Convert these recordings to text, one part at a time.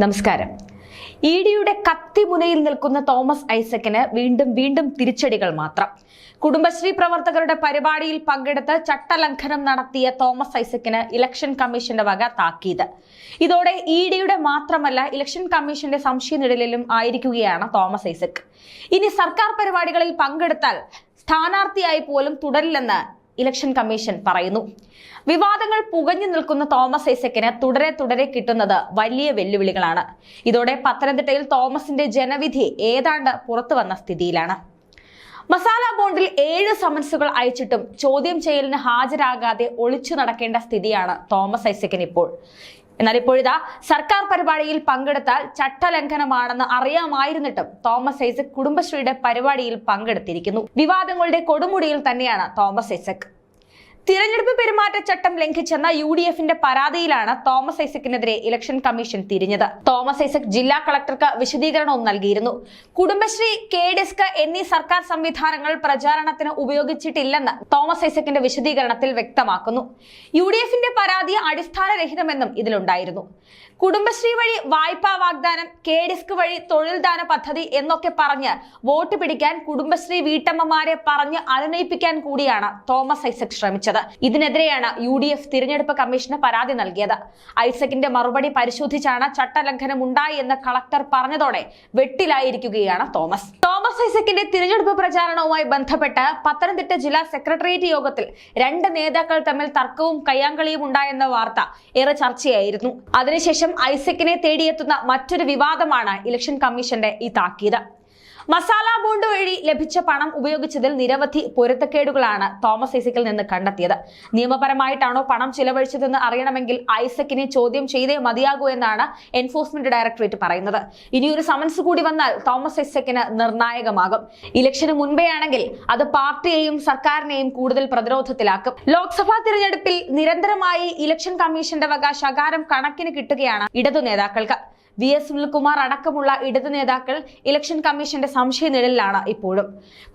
നമസ്കാരം. ഇ ഡിയുടെ കത്തിമുനയിൽ നിൽക്കുന്ന തോമസ് ഐസക്കിന് വീണ്ടും വീണ്ടും തിരിച്ചടികൾ മാത്രം. കുടുംബശ്രീ പ്രവർത്തകരുടെ പരിപാടിയിൽ പങ്കെടുത്ത് ചട്ടലംഘനം നടത്തിയ തോമസ് ഐസക്കിന് ഇലക്ഷൻ കമ്മീഷന്റെ വക താക്കീത്. ഇതോടെ ഇ ഡിയുടെ മാത്രമല്ല ഇലക്ഷൻ കമ്മീഷന്റെ സംശയനിഴലിലും ആയിരിക്കുകയാണ് തോമസ് ഐസക് ഇനി സർക്കാർ പരിപാടികളിൽ പങ്കെടുത്താൽ സ്ഥാനാർത്ഥിയായി പോലും തുടരില്ലെന്ന് ഇലക്ഷൻ കമ്മീഷൻ പറയുന്നു. വിവാദങ്ങൾ പുകഞ്ഞു നിൽക്കുന്ന തോമസ് ഐസക്കിന് തുടരെ തുടരെ കിട്ടുന്നത് വലിയ വെല്ലുവിളികളാണ്. ഇതോടെ പത്തനംതിട്ടയിൽ തോമസിന്റെ ജനവിധി ഏതാണ്ട് പുറത്തു വന്ന സ്ഥിതിയിലാണ്. മസാല ബോണ്ടിൽ ഏഴ് സമൻസുകൾ അയച്ചിട്ടും ചോദ്യം ചെയ്യലിന് ഹാജരാകാതെ ഒളിച്ചു നടക്കേണ്ട സ്ഥിതിയാണ് തോമസ് ഐസക്കിന് ഇപ്പോൾ എന്നാൽ ഇപ്പോഴിതാ സർക്കാർ പരിപാടിയിൽ പങ്കെടുത്താൽ ചട്ടലംഘനമാണെന്ന് അറിയാമായിരുന്നിട്ടും തോമസ് ഐസക് കുടുംബശ്രീയുടെ പരിപാടിയിൽ പങ്കെടുത്തിരിക്കുന്നു. വിവാദങ്ങളുടെ കൊടുമുടിയിൽ തന്നെയാണ് തോമസ് ഐസക്. തിരഞ്ഞെടുപ്പ് പെരുമാറ്റച്ചട്ടം ലംഘിച്ചെന്ന യു ഡി എഫിന്റെ പരാതിയിലാണ് തോമസ് ഐസക്കിനെതിരെ ഇലക്ഷൻ കമ്മീഷൻ തിരിഞ്ഞത്. തോമസ് ഐസക് ജില്ലാ കളക്ടർക്ക് വിശദീകരണവും നൽകിയിരുന്നു. കുടുംബശ്രീ കെ ഡെസ്ക് എന്നീ സർക്കാർ സംവിധാനങ്ങൾ പ്രചാരണത്തിന് ഉപയോഗിച്ചിട്ടില്ലെന്ന് തോമസ് ഐസക്കിന്റെ വിശദീകരണത്തിൽ വ്യക്തമാക്കുന്നു. യു ഡി എഫിന്റെ പരാതി അടിസ്ഥാനരഹിതമെന്നും ഇതിലുണ്ടായിരുന്നു. കുടുംബശ്രീ വഴി വായ്പാ വാഗ്ദാനം കെ ഡെസ്ക് വഴി തൊഴിൽദാന പദ്ധതി എന്നൊക്കെ പറഞ്ഞ് വോട്ട് പിടിക്കാൻ കുടുംബശ്രീ വീട്ടമ്മമാരെ പറഞ്ഞ് അനുനയിപ്പിക്കാൻ കൂടിയാണ് തോമസ് ഐസക് ശ്രമിച്ചത്. ഇതിനെതിരെയാണ് യു ഡി എഫ് തിരഞ്ഞെടുപ്പ് കമ്മീഷന് പരാതി നൽകിയത്. ഐസക്കിന്റെ മറുപടി പരിശോധിച്ചാണ് ചട്ടലംഘനം ഉണ്ടായി എന്ന് കളക്ടർ പറഞ്ഞതോടെ വെട്ടിലായിരിക്കുകയാണ് തോമസ്. തോമസ് ഐസക്കിന്റെ തിരഞ്ഞെടുപ്പ് പ്രചാരണവുമായി ബന്ധപ്പെട്ട് പത്തനംതിട്ട ജില്ലാ സെക്രട്ടേറിയറ്റ് യോഗത്തിൽ രണ്ട് നേതാക്കൾ തമ്മിൽ തർക്കവും കയ്യാങ്കളിയും ഉണ്ടായെന്ന വാർത്ത ഏറെ ചർച്ചയായിരുന്നു. അതിനുശേഷം ഐസക്കിനെ തേടിയെത്തുന്ന മറ്റൊരു വിവാദമാണ് ഇലക്ഷൻ കമ്മീഷന്റെ ഈ താക്കീത്. മസാല ബോണ്ട് വഴി ലഭിച്ച പണം ഉപയോഗിച്ചതിൽ നിരവധി പൊരുത്തക്കേടുകളാണ് തോമസ് ഐസക്കിൽ നിന്ന് കണ്ടെത്തിയത്. നിയമപരമായിട്ടാണോ പണം ചിലവഴിച്ചതെന്ന് അറിയണമെങ്കിൽ ഐസക്കിനെ ചോദ്യം ചെയ്തേ മതിയാകൂ എന്നാണ് എൻഫോഴ്സ്മെന്റ് ഡയറക്ടറേറ്റ് പറയുന്നത്. ഇനിയൊരു സമൻസ് കൂടി വന്നാൽ തോമസ് ഐസക്കിന് നിർണായകമാകും. ഇലക്ഷന് മുൻപേയാണെങ്കിൽ അത് പാർട്ടിയെയും സർക്കാരിനെയും കൂടുതൽ പ്രതിരോധത്തിലാക്കും. ലോക്സഭാ തിരഞ്ഞെടുപ്പിൽ നിരന്തരമായി ഇലക്ഷൻ കമ്മീഷന്റെ വക ശകാരം കണക്കിന് കിട്ടുകയാണ് ഇടതു നേതാക്കൾക്ക്. വി എസ് സുനിൽകുമാർ അടക്കമുള്ള ഇടതു നേതാക്കൾ ഇലക്ഷൻ കമ്മീഷന്റെ സംശയ നിഴലിലാണ് ഇപ്പോഴും.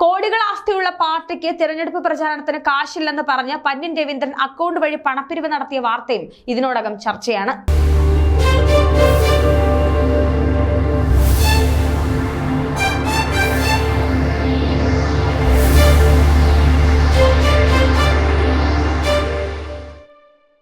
കോടികൾ ആസ്തിയുള്ള പാർട്ടിക്ക് തിരഞ്ഞെടുപ്പ് പ്രചാരണത്തിന് കാശില്ലെന്ന് പറഞ്ഞ് പന്യൻ രവീന്ദ്രൻ അക്കൗണ്ട് വഴി പണപ്പിരിവ് നടത്തിയ വാർത്തയും ഇതിനോടകം ചർച്ചയാണ്.